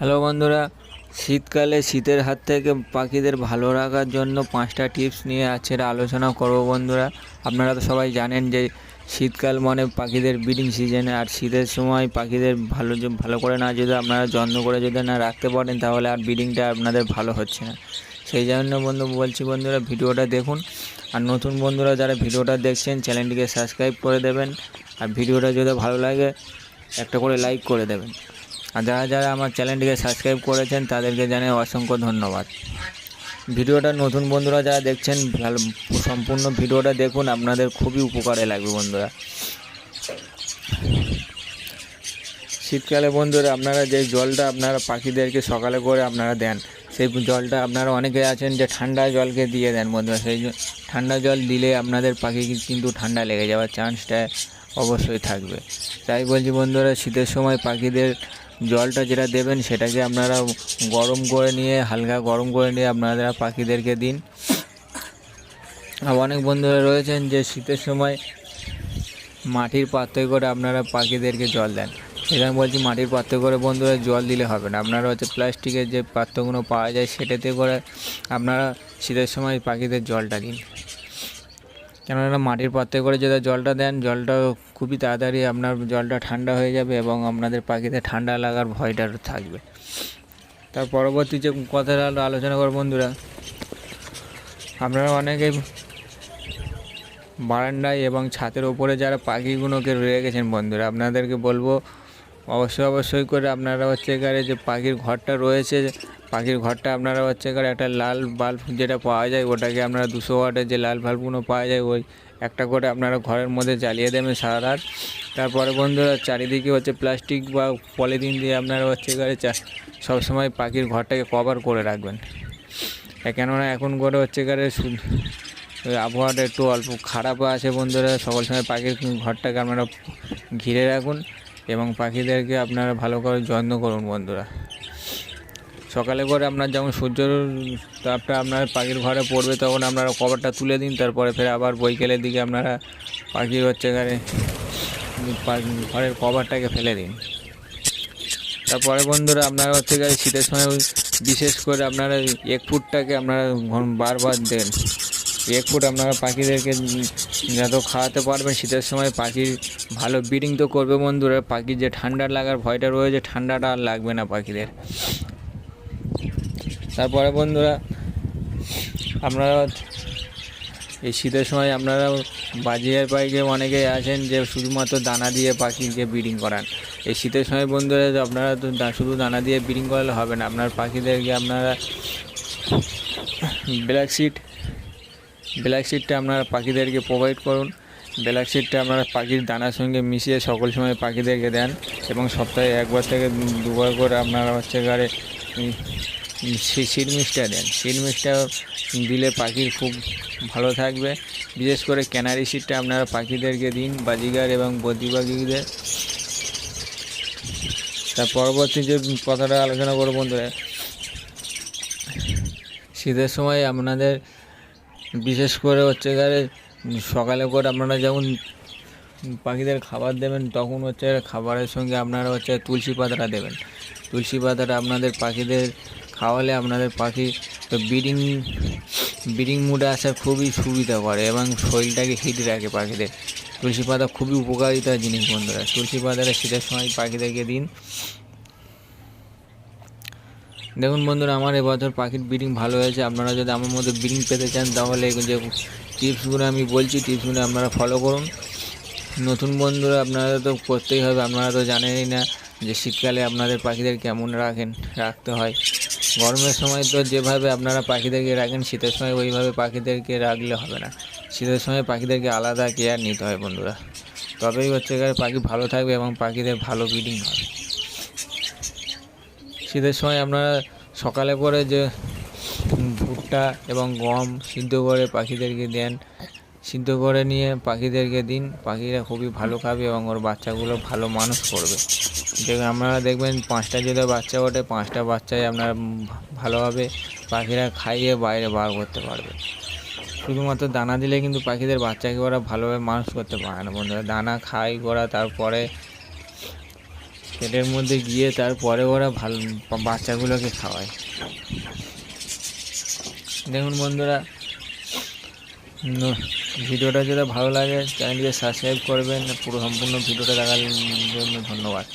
Hello বন্ধুরা, শীতকালে শীতের হাত থেকে পাখিদের ভালো রাখার জন্য পাঁচটা টিপস নিয়ে আজকের আলোচনা করব বন্ধুরা। আপনারা তো সবাই জানেন যে শীতকাল মানে পাখিদের ব্রিডিং সিজনে আর শীতের সময় পাখিদের ভালো ভালো করে না যদি আপনারা যত্ন করে যদি না রাখতে পারেন, তাহলে আর ব্রিডিংটা আপনাদের ভালো হচ্ছে না। সেই জন্য বন্ধু, বলছি বন্ধুরা, ভিডিওটা দেখুন। আর নতুন বন্ধুরা যারা ভিডিওটা দেখছেন, চ্যানেলটিকে সাবস্ক্রাইব করে দেবেন। আর ভিডিওটা যদি ভালো লাগে, একটা করে লাইক করে দেবেন। আর যারা যারা আমার চ্যানেলটিকে সাবস্ক্রাইব করেছেন তাদেরকে জানাই অসংখ্য ধন্যবাদ। ভিডিওটা নতুন বন্ধুরা যারা দেখছেন সম্পূর্ণ ভিডিওটা দেখুন, আপনাদের খুবই উপকারে লাগবে বন্ধুরা। শীতকালে বন্ধুরা, আপনারা যে জলটা আপনারা পাখিদেরকে সকালে করে আপনারা দেন, সেই জলটা আপনারা অনেকে আছেন যে ঠান্ডা জলকে দিয়ে দেন বন্ধুরা, সেই ঠান্ডা জল দিলে আপনাদের পাখি কিন্তু ঠান্ডা লেগে যাওয়ার চান্সটা অবশ্যই থাকবে। তাই বলছি বন্ধুরা, শীতের সময় পাখিদের জলটা যেটা দেবেন সেটাকে আপনারা গরম করে নিয়ে, হালকা গরম করে নিয়ে আপনারা পাখিদেরকে দিন। আর অনেক বন্ধুরা রয়েছেন যে শীতের সময় মাটির পাত্রে করে আপনারা পাখিদেরকে জল দেন। এখানে বলছি মাটির পাত্রে করে বন্ধুরা জল দিলে হবে না। আপনারা হচ্ছে প্লাস্টিকের যে পাত্রগুলো পাওয়া যায় সেটাতে করে আপনারা শীতের সময় পাখিদের জলটা দিন। কেননা মাটির পাত্রে করে যদি জলটা দেন, জলটা খুবই তাড়াতাড়ি আপনার জলটা ঠান্ডা হয়ে যাবে এবং আপনাদের পাখিতে ঠান্ডা লাগার ভয়টা থাকবে। তার পরবর্তী যে কথাটা আলোচনা করব বন্ধুরা, আপনারা অনেকে বারান্দায় এবং ছাদের ওপরে যারা পাখিগুলোকে রয়ে গেছেন বন্ধুরা, আপনাদেরকে বলব অবশ্যই অবশ্যই করে আপনারা হচ্ছে এখানে যে পাখির ঘরটা রয়েছে পাখির ঘরটা আপনারা হচ্ছে এখানে একটা লাল বাল্ব যেটা পাওয়া যায়, ওটাকে আপনারা দুশো ওয়াটের যে লাল বাল্বগুলো পাওয়া যায়, ওই একটা করে আপনারা ঘরের মধ্যে জ্বালিয়ে দেবেন সারা রাত। তারপরে বন্ধুরা চারিদিকে হচ্ছে প্লাস্টিক বা পলিথিন দিয়ে আপনারা হচ্ছে চা- সবসময় পাখির ঘরটাকে কভার করে রাখবেন। কেননা এখন করে হচ্ছে ওই আবহাওয়াটা একটু অল্প খারাপ আছে বন্ধুরা, সকল সময় পাখির ঘরটাকে আপনারা ঘিরে রাখুন এবং পাখিদেরকে আপনারা ভালো করে যত্ন করুন বন্ধুরা। সকালে করে আপনার যেমন সূর্যর তাপটা আপনার পাখির ঘরে পড়বে তখন আপনারা কভারটা তুলে দিন, তারপরে ফের আবার বৈকালের দিকে আপনারা পাখির হচ্ছে এখানে ঘরের কভারটাকে ফেলে দিন। তারপরে বন্ধুরা আপনারা হচ্ছে গিয়ে শীতের সময় বিশেষ করে আপনারা এক ফুটটাকে আপনারা বারবার দেন। এক ফুট আপনারা পাখিদেরকে যত খাওয়াতে পারবেন, শীতের সময় পাখির ভালো ব্রিডিং তো করবে বন্ধুরা। পাখির যে ঠান্ডা লাগার ভয়টা রয়েছে, ঠান্ডাটা আর লাগবে না পাখিদের। তারপরে বন্ধুরা আপনারা এই শীতের সময় আপনারা বাজিয়ার পাইকে অনেকেই আছেন যে শুধুমাত্র দানা দিয়ে পাখিকে ব্রিডিং করান। এই শীতের সময় বন্ধুরা, আপনারা তো শুধু দানা দিয়ে ব্রিডিং করালে হবে না, আপনার পাখিদেরকে আপনারা ব্ল্যাক সিট ব্ল্যাক সিটটা আপনারা পাখিদেরকে প্রোভাইড করুন। ব্ল্যাক সিটটা আপনারা পাখির দানার সঙ্গে মিশিয়ে সকল সময় পাখিদেরকে দেন এবং সপ্তাহে একবার থেকে দুবার করে আপনারা হচ্ছে গাড়ে মিক্সটা দেন। মিক্সটা দিলে পাখির খুব ভালো থাকবে। বিশেষ করে ক্যানারি সিটটা আপনারা পাখিদেরকে দিন, বাজিগার এবং বদ্রি পাখিদের। তার পরবর্তী যে কথাটা আলোচনা করব বন্ধুরা, শীতের সময় আপনাদের বিশেষ করে হচ্ছে গেলে সকালে করে আপনারা যেমন পাখিদের খাবার দেবেন, তখন হচ্ছে খাবারের সঙ্গে আপনারা হচ্ছে তুলসী পাতাটা দেবেন। তুলসী পাতাটা আপনাদের পাখিদের খাওয়ালে আপনাদের পাখি ব্রিডিং ব্রিডিং মুডে আসার খুবই সুবিধা করে এবং শরীরটাকে হিট রাখে পাখিদের। তুলসী পাতা খুবই উপকারিতা জিনিস বন্ধুরা। তুলসী পাতাটা শীতের সময় পাখিদেরকে দিন। দেখুন বন্ধুরা, আমার এবছর পাখির ব্রিডিং ভালো হয়েছে। আপনারা যদি আমার মধ্যে ব্রিডিং পেতে চান, তাহলে যে টিপসগুলো আমি বলছি, টিপসগুলো আপনারা ফলো করুন। নতুন বন্ধুরা, আপনারা তো করতেই হবে। আপনারা তো জানেনই না যে শীতকালে আপনাদের পাখিদের কেমন রাখেন, রাখতে হয়। গরমের সময় তো যেভাবে আপনারা পাখিদেরকে রাখেন, শীতের সময় ওইভাবে পাখিদেরকে রাখলে হবে না। শীতের সময় পাখিদেরকে আলাদা কেয়ার নিতে হয় বন্ধুরা। তবেই হচ্ছে পাখি ভালো থাকবে এবং পাখিদের ভালো ব্রিডিং হবে। শীতের সময় আপনারা সকালে পরে যে ভুট্টা এবং গম সিদ্ধ করে পাখিদেরকে দেন সিদ্ধ করে নিয়ে পাখিদেরকে দিন। পাখিরা খুবই ভালো খাবে এবং ওর বাচ্চাগুলো ভালো মানুষ করবে। দেখবেন আপনারা দেখবেন পাঁচটা যদি বাচ্চা ওঠে, পাঁচটা বাচ্চাই আপনার ভালোভাবে পাখিরা খাইয়ে বাইরে বার করতে পারবে। শুধুমাত্র দানা দিলে কিন্তু পাখিদের বাচ্চাকে ওরা ভালোভাবে মানুষ করতে পারে না বন্ধুরা। দানা খাই ওরা, তারপরে পেটের মধ্যে গিয়ে তারপরে ওরা ভালো, বাচ্চাগুলোকে খাওয়ায়। দেখুন বন্ধুরা ভিডিওটা যদি ভালো লাগে চ্যানেলকে সাবস্ক্রাইব করবেন। পুরো সম্পূর্ণ ভিডিওটা দেখার জন্য ধন্যবাদ।